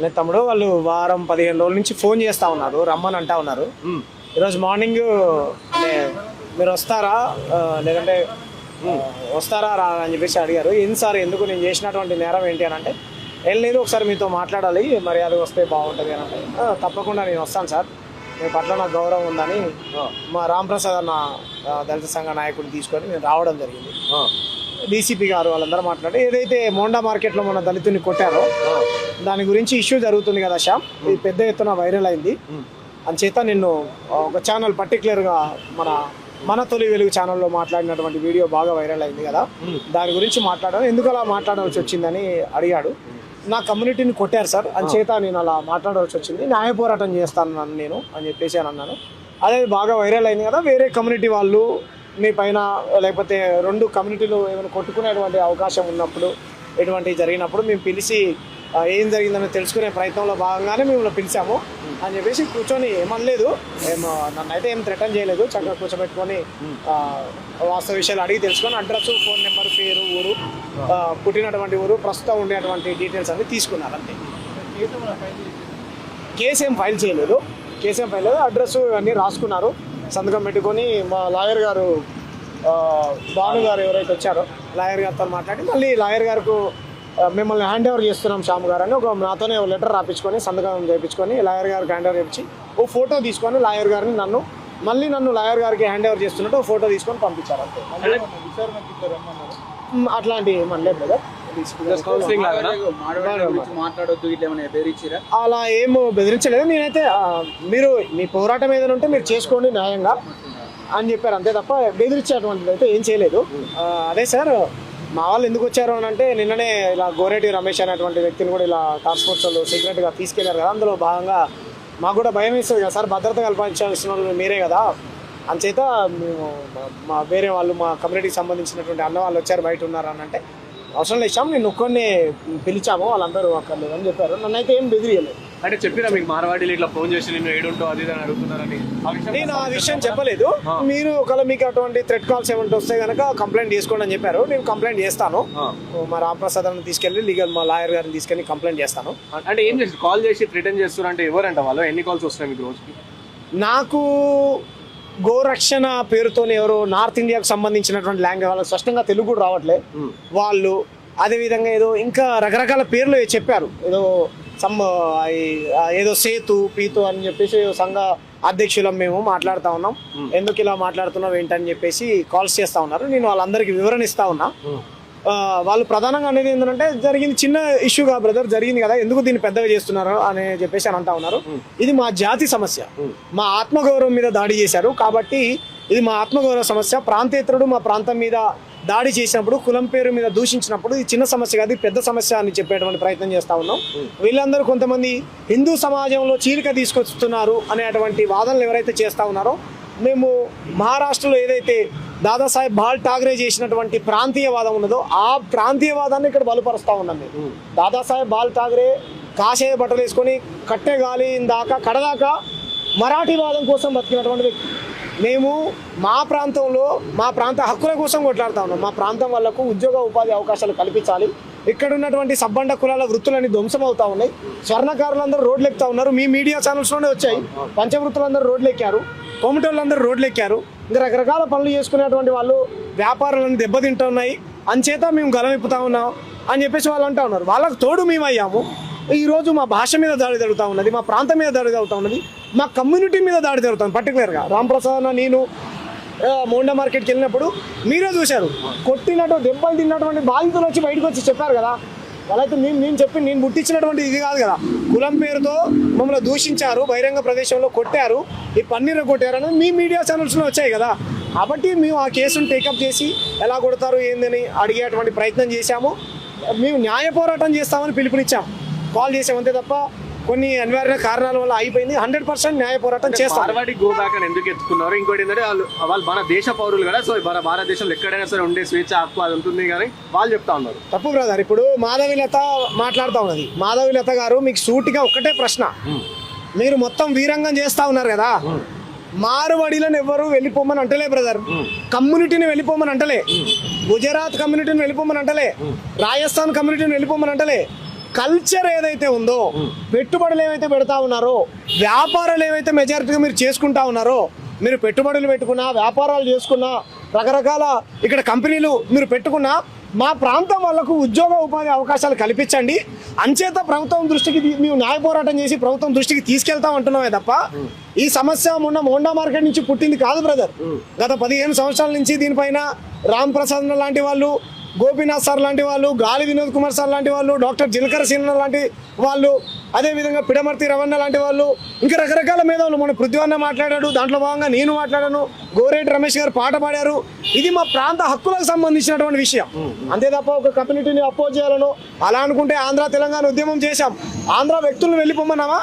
తమ్ముడు వాళ్ళు వారం పదిహేను రోజుల నుంచి ఫోన్ చేస్తా ఉన్నారు రమ్మని అంటా ఉన్నారు. ఈరోజు మార్నింగ్ మీరు వస్తారా? లేదంటే వస్తారా రా అని చెప్పేసి అడిగారు. ఏంది సార్ ఎందుకు నేను చేసినటువంటి నేరం ఏంటి అని అంటే ఏం లేదు ఒకసారి మీతో మాట్లాడాలి మర్యాద వస్తే బాగుంటుంది అని అంటే "ఆ, తప్పకుండా నేను వస్తాను సార్. మీ పట్ల నాకు గౌరవం ఉందని మా రాంప్రసాద్ అన్న ఆ, దళిత సంఘ నాయకుడిని తీసుకొని నేను రావడం జరిగింది. డీసీపీ గారు వాళ్ళందరూ మాట్లాడి ఏదైతే మోండా మార్కెట్లో మన దళితుని కొట్టారో దాని గురించి ఇష్యూ జరుగుతుంది కదా శ్యామ్. ఇది పెద్ద ఎత్తున వైరల్ అయింది. అంచేత నిన్ను ఒక ఛానల్ పర్టికులర్గా మన మన తొలి వెలుగు ఛానల్లో మాట్లాడినటువంటి వీడియో బాగా వైరల్ అయింది కదా. దాని గురించి మాట్లాడాను ఎందుకు అలా మాట్లాడవలసి వచ్చిందని అడిగాడు. నా కమ్యూనిటీని కొట్టారు సార్. అంచేత నేను అలా మాట్లాడవలసి వచ్చింది. న్యాయ పోరాటం చేస్తాను నేను అని చెప్పేసి అని అన్నాను. అదే బాగా వైరల్ అయింది కదా. వేరే కమ్యూనిటీ వాళ్ళు మీ పైన లేకపోతే రెండు కమ్యూనిటీలు ఏమైనా కొట్టుకునేటువంటి అవకాశం ఉన్నప్పుడు ఎటువంటి జరిగినప్పుడు మేము పిలిచి ఏం జరిగిందని తెలుసుకునే ప్రయత్నంలో భాగంగానే మిమ్మల్ని పిలిచాము అని చెప్పేసి కూర్చొని ఏమనలేదు. ఏమో నన్ను అయితే ఏం థ్రెటన్ చేయలేదు. చక్కగా కూర్చోబెట్టుకొని వాస్తవ విషయాలు అడిగి తెలుసుకొని అడ్రస్ ఫోన్ నెంబర్ పేరు ఊరు పుట్టినటువంటి ఊరు ప్రస్తుతం ఉండేటువంటి డీటెయిల్స్ అన్ని తీసుకున్నారు అంతే. కేసు ఏం ఫైల్ చేయలేదు? కేసు ఏం ఫైల్ లేదు అడ్రస్ ఇవన్నీ రాసుకున్నారు. సంతకం పెట్టుకొని మా లాయర్ గారు భాను గారు ఎవరైతే వచ్చారో లాయర్ గారితో మాట్లాడి మళ్ళీ లాయర్ గారికి మిమ్మల్ని హ్యాండ్ ఓవర్ చేస్తున్నాం శ్యామ్ గారు అని ఒక నాతోనే ఒక లెటర్ రాపించుకొని సంతకం చేయించుకొని లాయర్ గారికి హ్యాండ్ ఓవర్ చేయించి ఓ ఫోటో తీసుకొని లాయర్ గారిని నన్ను మళ్ళీ నన్ను లాయర్ గారికి హ్యాండ్ ఓవర్ చేస్తున్నట్టు ఓ ఫోటో తీసుకొని పంపించారు అంతే. అట్లాంటి మన లేదు కదా మాట్లాడొద్దు ఇట్లా ఏమైనా బెదిరించిరా? అలా ఏమో బెదిరించలేదు. నేనైతే మీరు మీ పోరాటం ఏదైనా ఉంటే మీరు చేసుకోండి న్యాయంగా అని చెప్పారు. అంతే తప్ప బెదిరించేటువంటిది అయితే ఏం చేయలేదు. అదే సార్ మా వాళ్ళు ఎందుకు వచ్చారు అని అంటే నిన్ననే ఇలా గోరేటి రమేష్ అనేటువంటి వ్యక్తిని కూడా ఇలా టాస్క్ ఫోర్స్ వాళ్ళు సీక్రెట్గా తీసుకెళ్ళారు కదా. అందులో భాగంగా మాకు కూడా భయం వేస్తుంది కదా సార్. భద్రత కల్పించాల్సిన వాళ్ళు మీరే కదా. అంచేత మేము మా- మా వేరే వాళ్ళు మా కమ్యూనిటీకి సంబంధించినటువంటి అన్న వాళ్ళు వచ్చారు బయట ఉన్నారు అని అంటే అవసరం శ్యామ్ నేను ఒక్కడిని పిలిచాము వాళ్ళందరూ అక్కర్లేదు అని చెప్పారు. నన్ను అయితే ఏం బెదిరియలేదు. అంటే చెప్పినా మీకు మార్వాడీలు ఇట్లా ఫోన్ చేసి నేను ఏడుంటో అది అని అడుగుతున్నారని. నేను ఆ విషయం చెప్పలేదు. మీరు ఒకవేళ మీకు అటువంటి థ్రెట్ కాల్స్ ఏమంటే వస్తే కనుక కంప్లైంట్ చేసుకోండి అని చెప్పారు. నేను కంప్లైంట్ చేస్తాను. ఆ. మా రామప్రసాద్ అని తీసుకెళ్ళి లీగల్ మా లాయర్ గారిని తీసుకెళ్ళి కంప్లైంట్ చేస్తాను. అంటే ఏం చేసి కాల్ చేసి రిటర్న్ చేస్తున్నారంటే ఎవరంట వాళ్ళు? ఎన్ని కాల్స్ వస్తున్నాయి మీకు రోజుకి? నాకు గోరక్షణ పేరుతో ఎవరు నార్త్ ఇండియాకు సంబంధించినటువంటి లాంగ్వేజ్ వాళ్ళకి స్పష్టంగా తెలుగు కూడా రావట్లే. వాళ్ళు అదేవిధంగా ఏదో ఇంకా రకరకాల పేర్లు చెప్పారు. ఏదో సమ్ ఏదో సేతు పీతు అని చెప్పేసి సంఘ అధ్యక్షులం మేము మాట్లాడుతూ ఉన్నాం. ఎందుకు ఇలా మాట్లాడుతున్నాం ఏంటని చెప్పేసి కాల్స్ చేస్తూ ఉన్నారు. నేను వాళ్ళందరికీ వివరణ ఇస్తా ఉన్నా. వాళ్ళు ప్రధానంగా అనేది ఏంటంటే జరిగింది చిన్న ఇష్యూగా బ్రదర్ జరిగింది కదా ఎందుకు దీన్ని పెద్దగా చేస్తున్నారు అని చెప్పేసి అని అంటా ఉన్నారు. ఇది మా జాతి సమస్య. మా ఆత్మగౌరవం మీద దాడి చేశారు. కాబట్టి ఇది మా ఆత్మగౌరవ సమస్య. ప్రాంతేతరుడు మా ప్రాంతం మీద దాడి చేసినప్పుడు కులం పేరు మీద దూషించినప్పుడు ఇది చిన్న సమస్య కాదు పెద్ద సమస్య అని చెప్పేటువంటి ప్రయత్నం చేస్తా ఉన్నాం. వీళ్ళందరూ కొంతమంది హిందూ సమాజంలో చీలిక తీసుకొస్తున్నారు అనేటువంటి వాదనలు ఎవరైతే చేస్తా ఉన్నారో మేము మహారాష్ట్రలో ఏదైతే దాదాసాహెబ్ బాల్ ఠాగరే చేసినటువంటి ప్రాంతీయవాదం ఉన్నదో ఆ ప్రాంతీయవాదాన్ని ఇక్కడ బలపరుస్తా ఉన్నాం మేము. దాదాసాహెబ్ బాల్ ఠాగరే కాషాయ బట్టలు వేసుకొని కట్టె గాలి దాకా కడదాకా మరాఠీవాదం కోసం బతికినటువంటి వ్యక్తి. మేము మా ప్రాంతంలో మా ప్రాంత హక్కుల కోసం కొట్లాడుతా ఉన్నాం. మా ప్రాంతం వాళ్ళకు ఉద్యోగ ఉపాధి అవకాశాలు కల్పించాలి. ఇక్కడ ఉన్నటువంటి సబ్బండ కులాల వృత్తులన్నీ ధ్వంసం అవుతా ఉన్నాయి. స్వర్ణకారులందరూ రోడ్లు ఎక్కుతా ఉన్నారు. మీ మీడియా ఛానల్స్లోనే వచ్చాయి. పంచవృత్తులందరూ రోడ్లు ఎక్కారు కొమటోళ్ళందరూ రోడ్లు ఎక్కారు ఇంకా రకరకాల పనులు చేసుకునేటువంటి వాళ్ళు వ్యాపారాలను దెబ్బతింటున్నాయి. అంచేత మేము గలమిప్పుతా ఉన్నాం అని చెప్పేసి వాళ్ళు అంటా ఉన్నారు. వాళ్ళకు తోడు మేము అయ్యాము ఈరోజు మా భాష మీద దాడి జరుగుతూ ఉన్నది. మా ప్రాంతం మీద దాడి జరుగుతూ ఉన్నది. మా కమ్యూనిటీ మీద దాడి జరుగుతుంది పర్టికులర్గా రాంప్రసాద్ నేను మోండా మార్కెట్కి వెళ్ళినప్పుడు మీరే చూశారు. కొట్టినట్టు దెబ్బలు తిన్నటువంటి బాధితులు వచ్చి బయటకు వచ్చి చెప్పారు కదా. వాళ్ళైతే నేను నేను చెప్పి నేను ముట్టించినటువంటి ఇది కాదు కదా. కులం పేరుతో మమ్మల్ని దూషించారు బహిరంగ ప్రదేశంలో కొట్టారు ఈ పన్నీరు కొట్టారు అనేది మీ మీడియా ఛానల్స్లో వచ్చాయి కదా. కాబట్టి మేము ఆ కేసును టేకప్ చేసి ఎలా కొడతారు ఏందని అడిగేటువంటి ప్రయత్నం చేశాము. మేము న్యాయ పోరాటం చేస్తామని పిలుపునిచ్చాం. కాల్ చేసాం అంతే తప్ప కొన్ని అనివార్య కారణాల వల్ల అయిపోయింది హండ్రెడ్ పర్సెంట్ న్యాయ పోరాటం చేస్తాం. మార్వాడి గో బ్యాక్ అని ఎందుకు ఎత్తుకున్నారు? ఇంకోటి ఏంటంటే వాళ్ళు వాళ్ళు మన దేశ పౌరులు కదా సో మన భారతదేశంలో ఎక్కడైనా సరే ఉండే స్వేచ్ఛ హక్కు అది ఉంటుంది కానీ వాళ్ళు చెప్తా ఉన్నారు. తప్పు బ్రదర్ ఇప్పుడు మాధవిలత మాట్లాడుతూ ఉన్నది. మాధవిలత గారు మీకు సూటిగా ఒక్కటే ప్రశ్న. మీరు మొత్తం వీరంగం చేస్తా ఉన్నారు కదా. మారువడిలను ఎవరు వెళ్ళిపోమని అంటలే బ్రదర్. కమ్యూనిటీని వెళ్ళిపోమని అంటలే. గుజరాత్ కమ్యూనిటీని వెళ్ళిపోమని అంటలే. రాజస్థాన్ కమ్యూనిటీని వెళ్ళిపోమని అంటలే. కల్చర్ ఏదైతే ఉందో పెట్టుబడులు ఏవైతే పెడతా ఉన్నారో వ్యాపారాలు ఏవైతే మెజారిటీగా మీరు చేసుకుంటా ఉన్నారో మీరు పెట్టుబడులు పెట్టుకున్నా వ్యాపారాలు చేసుకున్నా రకరకాల ఇక్కడ కంపెనీలు మీరు పెట్టుకున్నా మా ప్రాంతం వాళ్ళకు ఉద్యోగ ఉపాధి అవకాశాలు కల్పించండి. అంచేత ప్రభుత్వం దృష్టికి మేము న్యాయ పోరాటం చేసి ప్రభుత్వం దృష్టికి తీసుకెళ్తాం అంటున్నామే తప్ప ఈ సమస్య మొన్న మోండా మార్కెట్ నుంచి పుట్టింది కాదు బ్రదర్ గత పదిహేను సంవత్సరాల నుంచి దీనిపైన రామ్ ప్రసాద్ లాంటి వాళ్ళు గోపీనాథ్ సార్ లాంటి వాళ్ళు గాలి వినోద్ కుమార్ సార్ లాంటి వాళ్ళు డాక్టర్ జిల్కర సీన లాంటి వాళ్ళు అదేవిధంగా పిడమర్తి రవణ లాంటి వాళ్ళు ఇంకా రకరకాల మేధావులు మన పృథ్వన్న మాట్లాడాడు దాంట్లో భాగంగా నేను మాట్లాడాను గోరేటి రమేష్ గారు పాట పాడారు. ఇది మా ప్రాంత హక్కులకు సంబంధించినటువంటి విషయం. అంతే తప్ప ఒక కమ్యూనిటీని అపోజ్ చేయాలను అలా అనుకుంటే ఆంధ్ర తెలంగాణ ఉద్యమం చేశాం. ఆంధ్ర వ్యక్తులను వెళ్ళిపోమన్నామా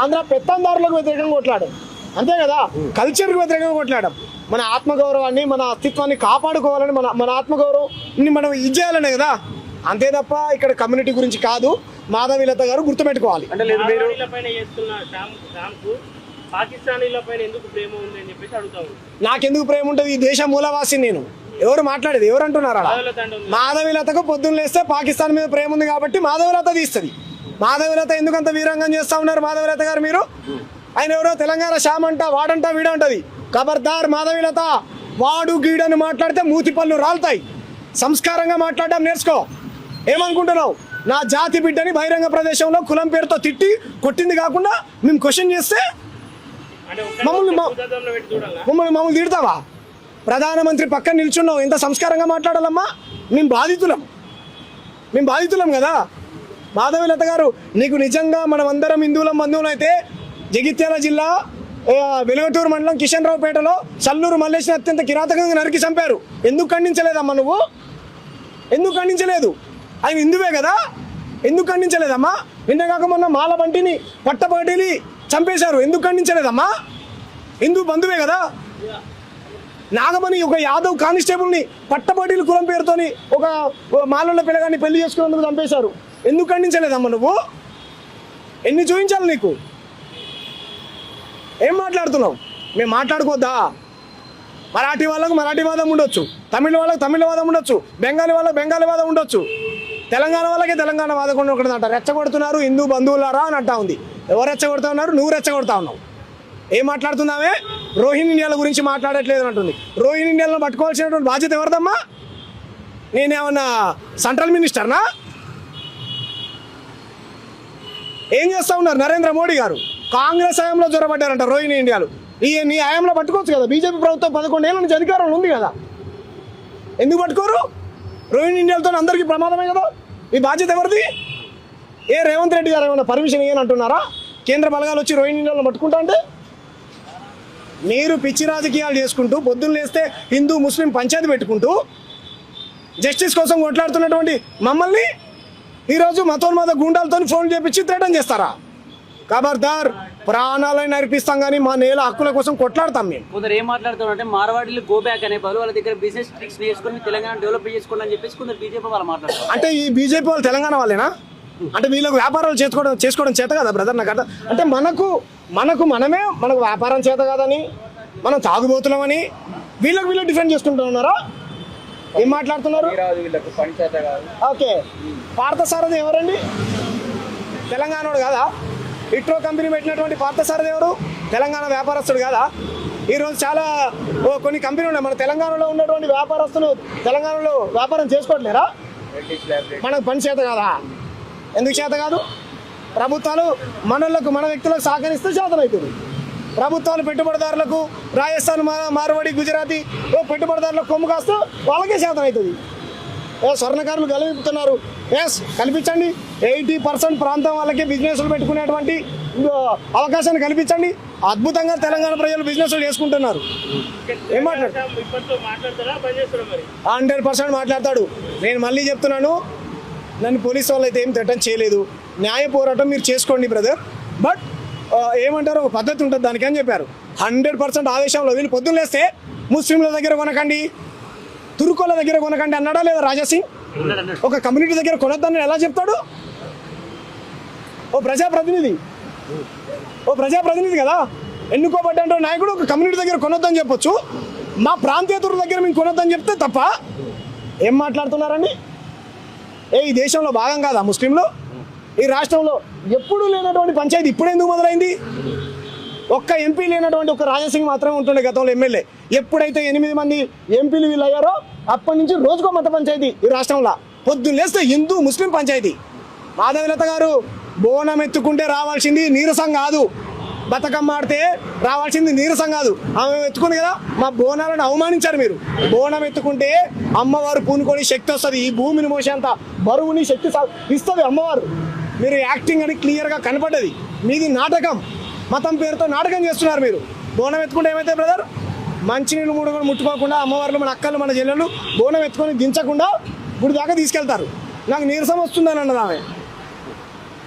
ఆంధ్ర పెత్తందారులకు వ్యతిరేకంగా కొట్లాడు. అంతే కదా? కల్చర్కి వ్యతిరేకంగా కొట్లాడడం మన ఆత్మగౌరవాన్ని మన అస్తిత్వాన్ని కాపాడుకోవాలని మన మన ఆత్మగౌరవాన్ని మనం ఇది చేయాలనే కదా? అంతే తప్ప ఇక్కడ కమ్యూనిటీ గురించి కాదు మాధవీలత గారు గుర్తుపెట్టుకోవాలి. అంటే లేదు మీరు నాకెందుకు ప్రేమ ఉంటుంది? ఈ దేశ మూలవాసి నేను. ఎవరు మాట్లాడేది? ఎవరు అంటున్నారు అలా. మాధవీలతకు పొద్దున్న లేస్తే పాకిస్తాన్ మీద ప్రేమ ఉంది కాబట్టి మాధవీలత తీస్తుంది. మాధవీలత ఎందుకు అంత వీరంగం చేస్తా ఉన్నారు మాధవీలత గారు మీరు? ఆయన ఎవరో తెలంగాణ శ్యామ్ అంట వాడంట వీడంటది. ఖబర్దార్ మాధవీలత వాడు గీడని మాట్లాడితే మూతి పళ్ళు రాలుతాయి. సంస్కారంగా మాట్లాడడం నేర్చుకో. ఏమనుకుంటున్నావు? నా జాతి బిడ్డని బహిరంగ ప్రదేశంలో కులం పేరుతో తిట్టి కొట్టింది కాకుండా మేము క్వశ్చన్ చేస్తే మమ్మల్ని మమ్మల్ని మమ్మల్ని తిడతావా? ప్రధానమంత్రి పక్కన నిల్చున్నావు. ఎంత సంస్కారంగా మాట్లాడాలమ్మా. మేము బాధితులం. మేము బాధితులం కదా. మాధవీలత గారు నీకు నిజంగా మనం అందరం హిందువులం బంధువులు అయితే జగిత్యాల జిల్లా వెలుగటూరు మండలం కిషన్ రావుపేటలో సల్లూరు మల్లేశ్వరి అత్యంత కిరాతకంగా నరికి చంపారు. ఎందుకు ఖండించలేదమ్మా నువ్వు? ఎందుకు ఖండించలేదు? ఆయన హిందువే కదా? ఎందుకు ఖండించలేదమ్మా? నిన్న కాక మొన్న మాల బంటిని పట్టపగటిని చంపేశారు. ఎందుకు ఖండించలేదమ్మా? హిందూ బంధువే కదా? నాగమణి ఒక యాదవ్ కానిస్టేబుల్ని పట్టబడిల కులం పేరుతోని ఒక మాలల పిల్లగాన్ని పెళ్ళి చేసుకున్నందుకు చంపేశారు. ఎందుకు ఖండించలేదమ్మా నువ్వు? ఎన్ని చూపించాలి నీకు? ఏం మాట్లాడుతున్నాం మేము మాట్లాడుకోవద్దా మరాఠీ వాళ్ళకు మరాఠీ వాదం ఉండొచ్చు. తమిళ వాళ్ళకి తమిళ వాదం ఉండొచ్చు. బెంగాలీ వాళ్ళకి బెంగాలీ వాదం ఉండొచ్చు. తెలంగాణ వాళ్ళకి తెలంగాణ వాదకుండా కూడా ఒకటి అంట రెచ్చగొడుతున్నారు హిందూ బంధువులారా అని అంటా ఉంది. ఎవరు రెచ్చగొడతా ఉన్నారు? నువ్వు రెచ్చగొడతా ఉన్నావు. ఏం మాట్లాడుతున్నావే? రోహిణి ఇండియాల గురించి మాట్లాడట్లేదు అంటుంది. రోహిణి ఇండియాలను పట్టుకోవాల్సినటువంటి బాధ్యత ఎవరిదమ్మా? నేనేమన్నా సెంట్రల్ మినిస్టర్నా? ఏం చేస్తా ఉన్నారు నరేంద్ర మోడీ గారు? కాంగ్రెస్ హయాంలో జ్వరపడ్డారంట రోహిణి ఇండియాలు. ఈ నీ హయాంలో పట్టుకోవచ్చు కదా బీజేపీ ప్రభుత్వం పదకొండేళ్ళ నుంచి అధికారంలో ఉంది కదా. ఎందుకు పట్టుకోరు? రోహిణి ఇండియాలతో అందరికీ ప్రమాదమే కదా. ఈ బాధ్యత ఎవరిది? ఏ రేవంత్ రెడ్డి గారు ఏమైనా పర్మిషన్ ఇయ్యని అంటున్నారా? కేంద్ర బలగాలు వచ్చి రోహిణి ఇండియాలో పట్టుకుంటా అంటే? మీరు పిచ్చి రాజకీయాలు చేసుకుంటూ పొద్దున్న లేస్తే హిందూ ముస్లిం పంచాయతీ పెట్టుకుంటూ జస్టిస్ కోసం కొట్లాడుతున్నటువంటి మమ్మల్ని ఈరోజు మతోన్మాద గుండాలతో ఫోన్ చేపించి త్రేటం చేస్తారా? ఖబర్దార్ ప్రాణాలను అర్పిస్తాం కానీ మా నేల హక్కుల కోసం కొట్లాడతాం మేము. కొందరు ఏం మాట్లాడుతున్నారు అంటే మార్వాడీలు గో బ్యాక్ అనే బదులు వాళ్ళ దగ్గర బిజినెస్ ట్రిక్స్ నేర్చుకుని తెలంగాణ డెవలప్ చేసుకోండి అని చెప్పేసి కొందరు బీజేపీ వాళ్ళు మాట్లాడతారు అంటే ఈ బీజేపీ వాళ్ళు తెలంగాణ వాళ్ళేనా? అంటే వీళ్ళకు వ్యాపారాలు చేసుకోవడం చేసుకోవడం చేత కదా బ్రదర్? నాకు అర్థం అంటే మనకు మనకు మనమే మనకు వ్యాపారం చేత కాదని మనం తాగుబోతున్నామని వీళ్ళకి వీళ్ళు డిఫెండ్ చేసుకుంటూ ఉన్నారా? ఏం మాట్లాడుతున్నారు? ఓకే. పార్థసారథి ఎవరండి? తెలంగాణోడు కాదా? ఇట్రో కంపెనీ పెట్టినటువంటి పార్థసారథి ఎవరు? తెలంగాణ వ్యాపారస్తుడు కదా? ఈరోజు చాలా కొన్ని కంపెనీలు ఉన్నాయి. మన తెలంగాణలో ఉన్నటువంటి వ్యాపారస్తులు తెలంగాణలో వ్యాపారం చేసుకోవట్లేరా? మనకు పని చేత కాదా? ఎందుకు చేత కాదు? ప్రభుత్వాలు మనలకు మన వ్యక్తులకు సహకరిస్తే చేతనవుతుంది ప్రభుత్వాలు పెట్టుబడిదారులకు రాజస్థాన్ మా- మార్వాడి గుజరాతీ పెట్టుబడిదారులకు కొమ్ము కాస్తూ వాళ్ళకే చేతనవుతుంది ఏ స్వర్ణకారులు కల్పిస్తున్నారు ఎస్ కల్పించండి. ఎయిటీ పర్సెంట్ ప్రాంతం వాళ్ళకి బిజినెస్లు పెట్టుకునేటువంటి అవకాశాన్ని కల్పించండి. అద్భుతంగా తెలంగాణ ప్రజలు బిజినెస్లు చేసుకుంటున్నారు. ఏం హండ్రెడ్ పర్సెంట్ మాట్లాడతాడు. నేను మళ్ళీ చెప్తున్నాను. నన్ను పోలీసు వాళ్ళు అయితే ఏం తిట్టం చేయలేదు. న్యాయ పోరాటం మీరు చేసుకోండి బ్రదర్. బట్ ఏమంటారు? ఒక పద్ధతి ఉంటుంది దానికని చెప్పారు. హండ్రెడ్ పర్సెంట్ ఆవేశంలో వీళ్ళు పొద్దున్న లేస్తే ముస్లింల దగ్గర కొనకండి. తురుకోల దగ్గర కొనకండి అన్నాడా లేదా రాజాసింగ్? ఒక కమ్యూనిటీ దగ్గర కొనొద్దని ఎలా చెప్తాడు? ఓ ప్రజాప్రతినిధి. ఓ ప్రజాప్రతినిధి కదా? ఎన్నుకోబడ్డ నాయకుడు ఒక కమ్యూనిటీ దగ్గర కొనొద్దని చెప్పొచ్చు. మా ప్రాంతీయతుల దగ్గర మేము కొనొద్దని చెప్తే తప్ప ఏం మాట్లాడుతున్నారండి? ఏ ఈ దేశంలో భాగం కాదా ముస్లింలు? ఈ రాష్ట్రంలో ఎప్పుడూ లేనటువంటి పంచాయతీ ఇప్పుడు ఎందుకు మొదలైంది? ఒక్క ఎంపీ లేనటువంటి ఒక రాజసింగ్ మాత్రమే ఉంటుండే గతంలో ఎమ్మెల్యే. ఎప్పుడైతే ఎనిమిది మంది ఎంపీలు వీళ్ళు అయ్యారో అప్పటి నుంచి రోజుకో మత పంచాయతీ ఈ రాష్ట్రంలో. పొద్దున్న లేస్తే హిందూ ముస్లిం పంచాయతీ. మాధవీలత గారు బోనం ఎత్తుకుంటే రావాల్సింది నీరసం కాదు. బతుకమ్మ ఆడితే రావాల్సింది నీరసం కాదు. ఆమె ఎత్తుకుంది కదా మా బోనాలను అవమానించారు మీరు. బోనం ఎత్తుకుంటే అమ్మవారు పూనుకొని శక్తి వస్తుంది. ఈ భూమిని మోసేంత బరువుని శక్తి ఇస్తుంది అమ్మవారు. మీరు యాక్టింగ్ అని క్లియర్గా కనపడ్డది. మీది నాటకం. మతం పేరుతో నాటకం చేస్తున్నారు మీరు. బోనం ఎత్తుకుంటే ఏమైతే బ్రదర్ మంచినీళ్ళు మూడు కూడా ముట్టుకోకుండా అమ్మవార్లు మన అక్కలు మన చెల్లెలు బోనం ఎత్తుకొని దించకుండా గుడి దాకా తీసుకెళ్తారు. నాకు నీరసం వస్తుందని అన్నది ఆమె.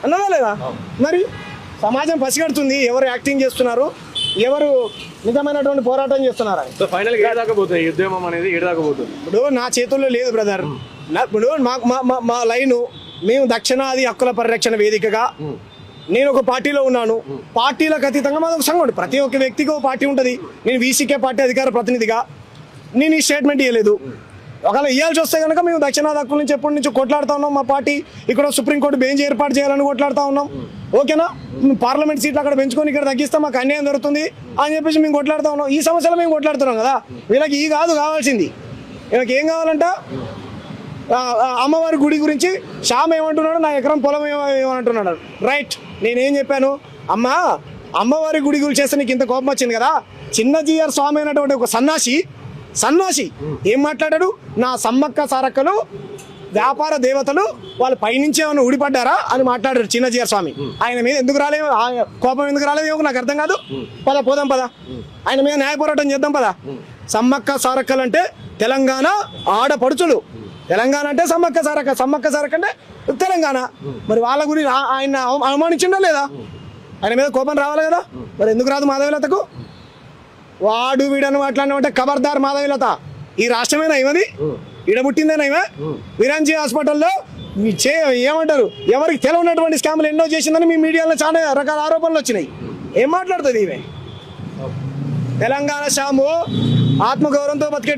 అన్నదా లేదా? మరి సమాజం పసిగడుతుంది ఎవరు యాక్టింగ్ చేస్తున్నారు ఎవరు నిజమైనటువంటి పోరాటం సో ఫైనల్ ఈ ఉద్యమం అనేది ఇప్పుడు నా చేతుల్లో లేదు బ్రదర్ ఇప్పుడు మా మా- మా మా లైను మేము దక్షిణాది హక్కుల పరిరక్షణ వేదికగా నేను ఒక పార్టీలో ఉన్నాను. పార్టీలకు అతీతంగా మాది ఒక సంఘం. ఉంటుంది. ప్రతి ఒక్క వ్యక్తికి ఒక పార్టీ ఉంటుంది. నేను వీసీకే పార్టీ అధికార ప్రతినిధిగా. నేను ఈ స్టేట్మెంట్ ఇవ్వలేదు ఒకవేళ ఇవ్వాల్సి వస్తే కనుక మేము దక్షిణాది హక్కుల నుంచి ఎప్పటి నుంచి కొట్లాడుతా ఉన్నాం మా పార్టీ. ఇక్కడ సుప్రీంకోర్టు బెంచ్ ఏర్పాటు చేయాలని కొట్లాడుతా ఉన్నాం. ఓకేనా? పార్లమెంట్ సీట్లు అక్కడ పెంచుకొని ఇక్కడ తగ్గిస్తే మాకు అన్యాయం జరుగుతుంది అని చెప్పేసి మేము కొట్లాడుతా ఉన్నాం. ఈ సమస్యలు మేము కొట్లాడుతున్నాం కదా? వీళ్ళకి ఈ కాదు కావాల్సింది. వీళ్ళకి ఏం కావాలంట? అమ్మవారి గుడి గురించి శ్యామ్ ఏమంటున్నాడు? నా ఎకరం పొలం ఏమో ఏమంటున్నాడు రైట్. నేనేం చెప్పాను? అమ్మా అమ్మవారి గుడి గురించి చేస్తే నీకు ఇంత కోపం వచ్చింది కదా? చిన్న జీఆర్ స్వామి అయినటువంటి ఒక సన్నాసి సన్నాసి ఏం మాట్లాడాడు? నా సమ్మక్క సారక్కలు వ్యాపార దేవతలు వాళ్ళ పైనుంచి ఏమైనా ఊడిపడ్డారా అని మాట్లాడారు చిన్న జీఆర్ స్వామి. ఆయన మీద ఎందుకు రాలేదు ఆ కోపం ఎందుకు రాలేదు నాకు అర్థం కాదు. పద పోదాం పద. ఆయన మీద న్యాయ పోరాటం చేద్దాం పద. సమ్మక్క సారక్కలు అంటే తెలంగాణ ఆడపడుచులు. తెలంగాణ అంటే సమ్మక్క సారక్క సమ్మక్క సారక్క అంటే తెలంగాణ. మరి వాళ్ళ గురించి ఆయన అవ- అవమానించిండా లేదా? ఆయన మీద కోపం రావాలి కదా? మరి ఎందుకు రాదు మాధవీలతకు? వాడు వీడని మాట్లాడినామంటే ఖబర్దార్ మాధవీలత. ఈ రాష్ట్రమేనా ఇవది ఈడ పుట్టిందేనా ఇవే విరాంజీ హాస్పిటల్లో మీ చే ఏమంటారు? ఎవరికి తెలియనటువంటి స్కామ్లు ఎన్నో చేసిందని మీ మీడియాలో చాలా రకాల ఆరోపణలు వచ్చినాయి. ఏం మాట్లాడుతుంది ఇవే తెలంగాణ షాము ఆత్మగౌరవంతో బతికే